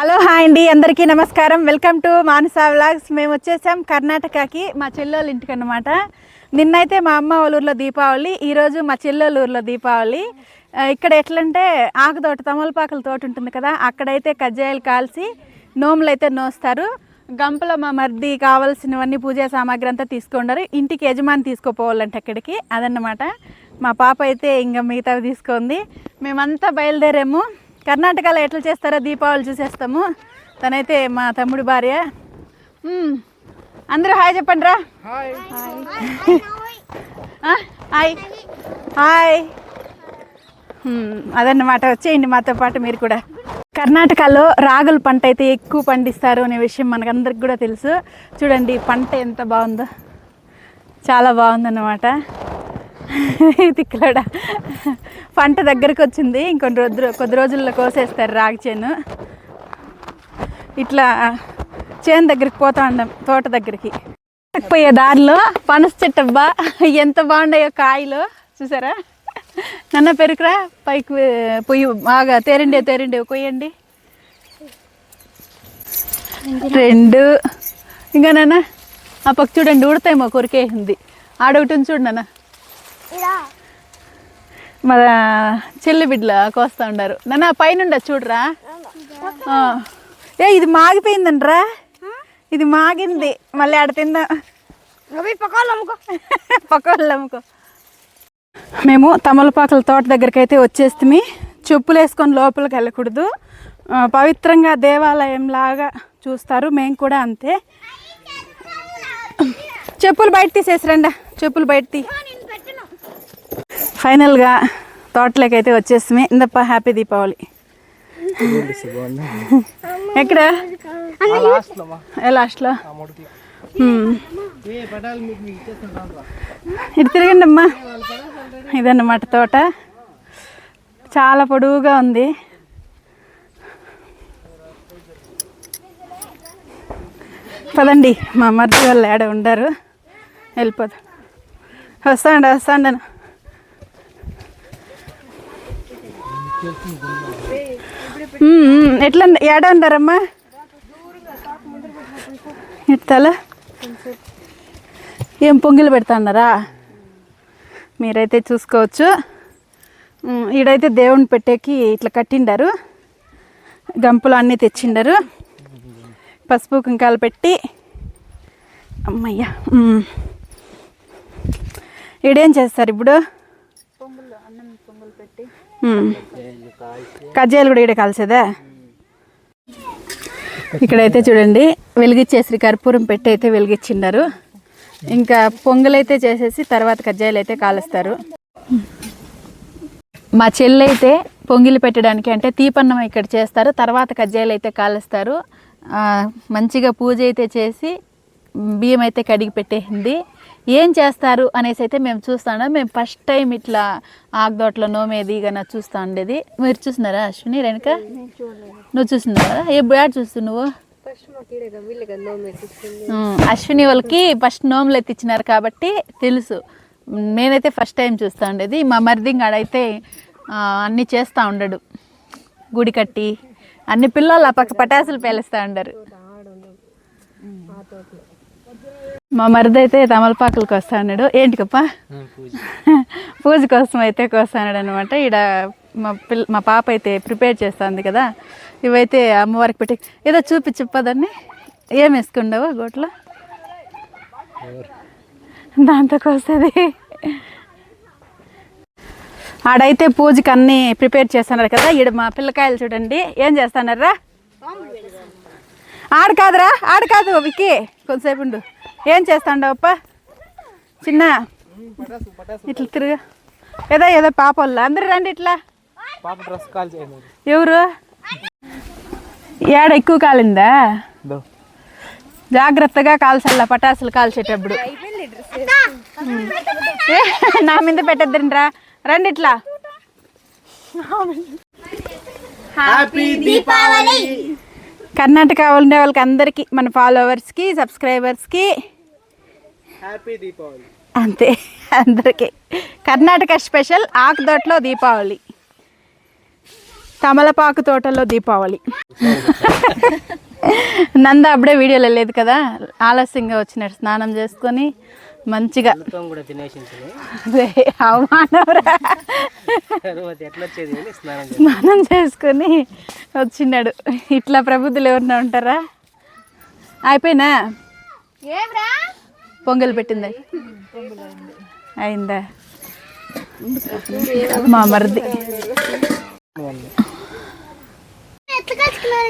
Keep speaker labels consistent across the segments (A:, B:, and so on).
A: Hello hi అండి. అందరికీ నమస్కారం. Welcome to Manasa vlogs. మేము వచ్చేసాం కర్ణాటకకి మా చెల్లెళ్ళ ఇంటికి అనమాట నిన్నైతే మా అమ్మ వాళ్ళ దీపావళి ఈరోజు మా చెల్లెళ్ళ ఊర్లో దీపావళి. ఇక్కడ ఎట్లంటే ఆకు తోట తమలపాకుల తోట ఉంటుంది కదా అక్కడైతే కజ్జాయిలు కాల్చి నోములు అయితే నోస్తారు. గంపలో మా మర్ది కావాల్సినవన్నీ పూజా సామాగ్రి అంతా తీసుకున్నారు ఇంటికి యజమాని తీసుకోపోవాలంటే అక్కడికి. అదన్నమాట. మా పాప అయితే ఇంకా మిగతావి తీసుకుంది. మేమంతా బయలుదేరాము. కర్ణాటకలో ఎట్లా చేస్తారో దీపావళి చూసేస్తాము. తనైతే మా తమ్ముడి భార్య. అందరూ హాయ్ చెప్పండి రా. హాయ్. హాయ్. అదన్నమాట వచ్చేయండి మాతో పాటు మీరు కూడా. కర్ణాటకలో రాగుల పంట అయితే ఎక్కువ పండిస్తారు అనే విషయం మనకందరికి కూడా తెలుసు. చూడండి పంట ఎంత బాగుందో. చాలా బాగుందన్నమాట. తిక్కలాడ. పంట దగ్గరకు వచ్చింది ఇంకొన్ని రోజు కొద్ది రోజుల్లో కోసేస్తారు రాగి చేను. ఇట్లా చేను దగ్గరికి పోతా ఉండం తోట దగ్గరికి. పోయే దారిలో పనస చెట్టబ్బా ఎంత బాగున్నాయో కాయలు చూసారా? నన్న పెరుకురా పైకి పొయ్యి బాగా తేరిండే తేరిండే కొయ్యండి. రెండు. ఇంకా నాన్న ఆ పక్క చూడండి ఉడతాయి కొరికేసింది. ఆడొకటి ఉంది చూడు నాన్న. మా చెల్లి బిడ్డల కోస్తా ఉండారు. నాన్న పైన చూడరా. ఏ ఇది మాగిపోయిందండ్రా ఇది మాగింది. మళ్ళీ ఆడ తిందా? పక్క వాళ్ళు అమ్ముకో. మేము తమలపాకుల తోట దగ్గరికి అయితే వచ్చేస్తే చెప్పులు వేసుకొని లోపలికి వెళ్ళకూడదు. పవిత్రంగా దేవాలయం లాగా చూస్తారు. మేము కూడా అంతే. చెప్పులు బయట తీసేసిరండా చెప్పులు బయట తీ. ఫైనల్గా తోటలోకి అయితే వచ్చేస్తామే ఇందప్ప హ్యాపీ దీపావళి. ఎక్కడ? లాస్ట్లో? ఇటు తిరగండి అమ్మా. ఇదన్నమాట తోట. చాలా పొడవుగా ఉంది. పదండి మా మర్జీ వాళ్ళు ఆడ ఉండరు. వెళ్ళిపోదు. వస్తాండి వస్తాండను ఎట్లా ఏడ ఉండారమ్మా ఎట్టాలా ఏం పొంగిలు పెడతాన్నారా మీరైతే చూసుకోవచ్చు. ఈడైతే దేవుని పెట్టేకి ఇట్లా కట్టిండారు. గంపలు అన్నీ తెచ్చిండారు. పసుపు కుంకాలు పెట్టి. అమ్మయ్య ఈడేం చేస్తారు ఇప్పుడు? కజ్జాయలు కూడా ఇక్కడ కాల్చేదా? ఇక్కడైతే చూడండి వెలిగిచ్చేసి కర్పూరం పెట్టి అయితే వెలిగించిండారు ఇంకా పొంగలైతే చేసేసి తర్వాత కజ్జాయలు అయితే కాలుస్తారు. మా చెల్లి అయితే పొంగిలి పెట్టడానికి అంటే తీపన్నం ఇక్కడ చేస్తారు తర్వాత కజ్జాయలు అయితే కాలుస్తారు. మంచిగా పూజ అయితే చేసి బియ్యం అయితే కడిగి పెట్టేసింది. ఏం చేస్తారు అనేసి అయితే మేము చూస్తాను. మేము ఫస్ట్ టైం ఇట్లా ఆకుదోటలో నోమేది గన చూస్తా ఉండేది. మీరు చూస్తున్నారా అశ్విని రేణుక? నువ్వు చూస్తున్నారా ఏ బ్యాడ్ చూస్తు నువ్వు? అశ్విని వాళ్ళకి ఫస్ట్ నోములు ఎత్తిచ్చినారు కాబట్టి తెలుసు. నేనైతే ఫస్ట్ టైం చూస్తూ ఉండేది. మా మరిది ఆడైతే ఆ, అన్నీ చేస్తూ ఉండడు. గుడి కట్టి అన్ని పిల్లలు ఆ పక్క పటాసులు పేలుస్తూ ఉండరు. మా మరిది అయితే తమలపాకులకు వస్తా ఉన్నాడు ఏంటి కప్ప పూజ కోసం అయితే కోస్తాడు అనమాట ఈడ మా పిల్ల మా పాప అయితే ప్రిపేర్ చేస్తుంది కదా. ఇవైతే అమ్మవారికి పెట్టి ఏదో చూపి చెప్పదాన్ని ఏం వేసుకుండవు గోట్లో? దాంతో వస్తుంది ఆడైతే పూజకి అన్నీ ప్రిపేర్ చేస్తున్నారు కదా. ఈడ మా పిల్లకాయలు చూడండి. ఏం చేస్తున్నారా? ఆడు కాదురా ఆడు కాదు విక్కీ. కొంతసేపు ఉండు. ఏం చేస్తాండవప్ప చిన్న. ఇట్లా తిరుగు. ఏదో ఏదో పాప వాళ్ళ అందరు రండి ఇట్లా.
B: పాప డ్రెస్ కాల్ చేయండి.
A: ఎవరు? ఏడ ఎక్కువ కాలిందా? జాగ్రత్తగా కాల్చల్లా పటాసులు కాల్చేటప్పుడు. ఏ, నా మీద పెట్టద్దండి రా రండి ఇట్లా.
B: హ్యాపీ దీపావళి
A: కర్ణాటక ఉండే వాళ్ళకి అందరికీ మన ఫాలోవర్స్కి సబ్స్క్రైబర్స్కి.
B: హ్యాపీ దీపావళి.
A: అంతే అందరికీ. కర్ణాటక స్పెషల్ ఆకుదొట్లో దీపావళి. తమలపాకు తోటలో దీపావళి. నంద అప్పుడే వీడియోలో లేదు కదా ఆలస్యంగా వచ్చినాడు స్నానం చేసుకొని మంచిగా.
B: కూడా తినేసింది స్నానం
A: చేసుకొని వచ్చినాడు. ఇట్లా ప్రబుద్ధులు ఎవరన్నా ఉంటారా? అయిపోయినా? పొంగల్ పెట్టింది? అయిందా? మా మరిది.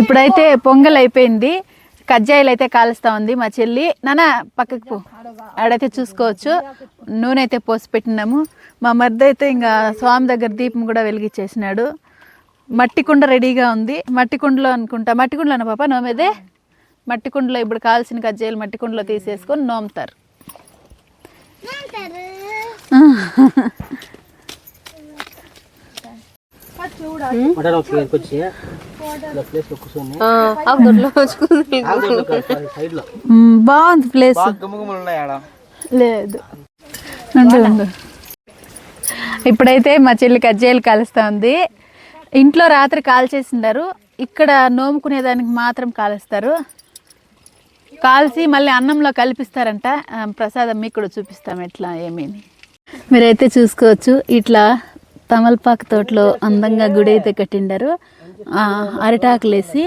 A: ఇప్పుడైతే పొంగల్ అయిపోయింది. కజ్జాయిలు అయితే కాలుస్తా ఉంది మా చెల్లి. నాన్న పక్కకు పో ఆడైతే చూసుకోవచ్చు. నూనె అయితే పోసి పెట్టినాము మా మరిది అయితే ఇంకా స్వామి దగ్గర దీపం కూడా వెలిగించేసినాడు. మట్టి కుండ రెడీగా ఉంది. మట్టి కుండలో అనుకుంటా. మట్టి కుండలోనా పాప? నోమేదే మట్టి కుండలో ఇప్పుడు కాల్సిన కజ్జాయిలు మట్టి కుండలో తీసేసుకొని నోముతారు. చూడాలి బాగుంది ప్లేస్ లేదు. ఇప్పుడైతే మా చెల్లి కజ్జాయిలు కాలుస్తా ఉంది ఇంట్లో రాత్రి కాల్చేసిండారు. ఇక్కడ నోముకునేదానికి మాత్రం కాలుస్తారు. కాల్చి మళ్ళీ అన్నంలో కలిపిస్తారంట. ప్రసాదం మీకు కూడా చూపిస్తాం ఎట్లా ఏమీని మీరైతే చూసుకోవచ్చు. ఇట్లా తమలపాకు తోటలో అందంగా గుడి అయితే కట్టిండారు అరిటాకులేసి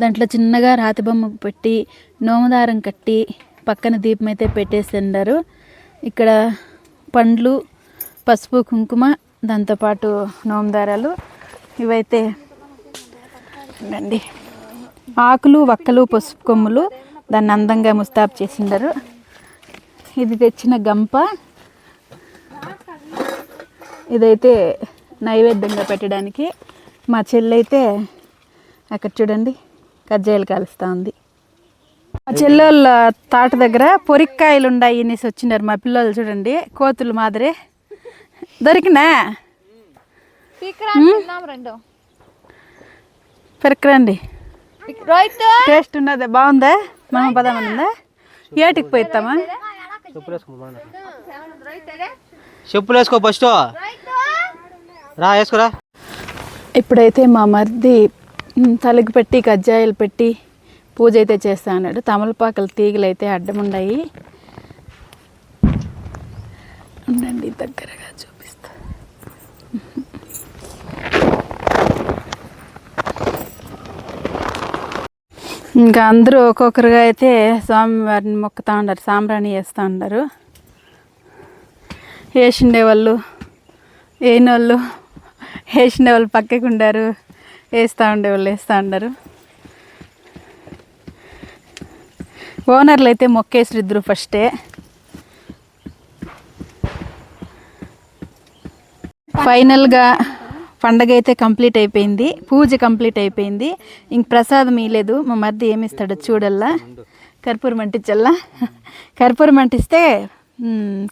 A: దాంట్లో చిన్నగా రాతి బొమ్మ పెట్టి నోమదారం కట్టి పక్కన దీపం అయితే పెట్టేసిండారు. ఇక్కడ పండ్లు పసుపు కుంకుమ దాంతోపాటు నోమదారాలు ఇవైతే అండి ఆకులు వక్కలు పసుపు కొమ్ములు దాన్ని అందంగా ముస్తాబు చేసిండారు. ఇది తెచ్చిన గంప. ఇదైతే నైవేద్యంగా పెట్టడానికి మా చెల్లి అయితే అక్కడ చూడండి కజ్జాయిలు కాలుస్తూ ఉంది మా చెల్లెళ్ళ తాట దగ్గర పొరిక్కాయలు ఉన్నాయి అనేసి వచ్చినారు మా పిల్లలు చూడండి కోతులు మాదిరి. దొరికినా? పెరకరండి టేస్ట్ ఉన్నదే బాగుందా? మనం పదమని ఉందా? ఏటికి పోయిస్తామా?
B: చెప్పులు వేసుకో బాగా చెప్పులు వేసుకో ఫస్ట్ రా వేసుకురా.
A: ఇప్పుడైతే మా మరిది తలుగు పెట్టి కజ్జాయిలు పెట్టి పూజ అయితే చేస్తా అన్నాడు. తమలపాకుల తీగలు అయితే అడ్డముండాయి ఉండండి దగ్గరగా చూపిస్తా. ఇంకా అందరూ ఒక్కొక్కరుగా అయితే స్వామివారిని మొక్కుతా ఉంటారు సాంబ్రాణి వేస్తూ ఉన్నారు. వేసిండే వాళ్ళు వేయని వాళ్ళు వేసిండే వాళ్ళు పక్కకు ఉండారు. వేస్తూ ఉండేవాళ్ళు వేస్తూ ఉన్నారు ఓనర్లు అయితే మొక్కేసారు ఇద్దరు ఫస్టే. ఫైనల్గా పండగ అయితే కంప్లీట్ అయిపోయింది. పూజ కంప్లీట్ అయిపోయింది. ఇంక ప్రసాదం ఇవ్వలేదు మా మరిది ఏమిస్తాడో చూడల్లా. కర్పూరం అంటించల్లా. కర్పూరం అంటిస్తే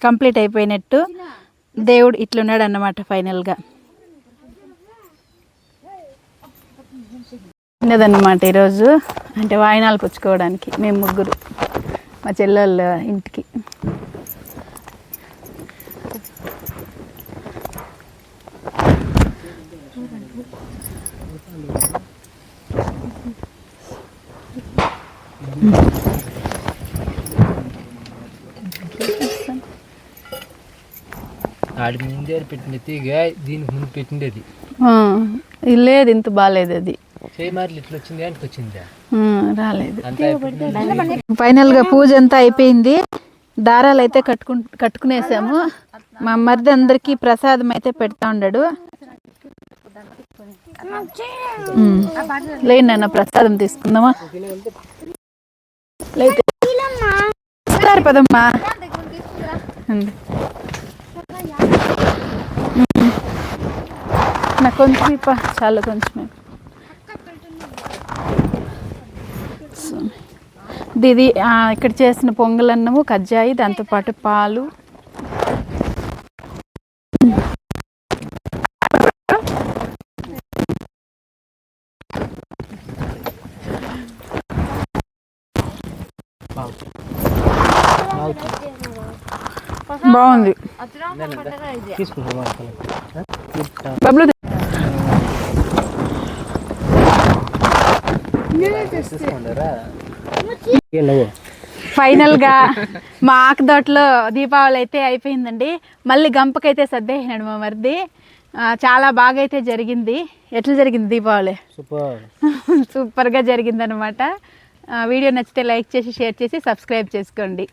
A: కంప్లీట్ అయిపోయినట్టు దేవుడు ఇట్లున్నాడు అన్నమాట ఫైనల్గా. ఉన్నదన్నమాట ఈరోజు. అంటే వాయినాలు పుచ్చుకోవడానికి. మేము ముగ్గురు. మా చెల్లెళ్ళ ఇంటికి.
B: ఆడి ముందే పెట్టింది తీగ దీనికి ముందు పెట్టిండేది.
A: లేదు ఇంత బాగాలేదు అది రాలేదు.
B: అంతా
A: ఫైనల్గా పూజ అంతా అయిపోయింది. దారాలు అయితే కట్టుకు కట్టుకునేసాము. మా మరిది అందరికీ ప్రసాదం అయితే పెడతా. లేండి నాన్న ప్రసాదం తీసుకుందామా? లేదు పదమ్మా. నాకు కొంచెం ఇప్ప చాలా కొంచెం ఇది ఆ, ఇక్కడ చేసిన పొంగలన్నము కజ్జాయి దాంతోపాటు పాలు. బాగుంది. బబ్లు ఫైనల్గా మా ఆకుదోటలో దీపావళి అయితే అయిపోయిందండి. మళ్ళీ గంపకైతే సర్దేసినాడు మా మరిది. చాలా బాగా అయితే జరిగింది. ఎట్లా జరిగింది దీపావళి?
B: సూపర్.
A: సూపర్గా జరిగిందనమాట వీడియో నచ్చితే లైక్ చేసి షేర్ చేసి సబ్స్క్రైబ్ చేసుకోండి.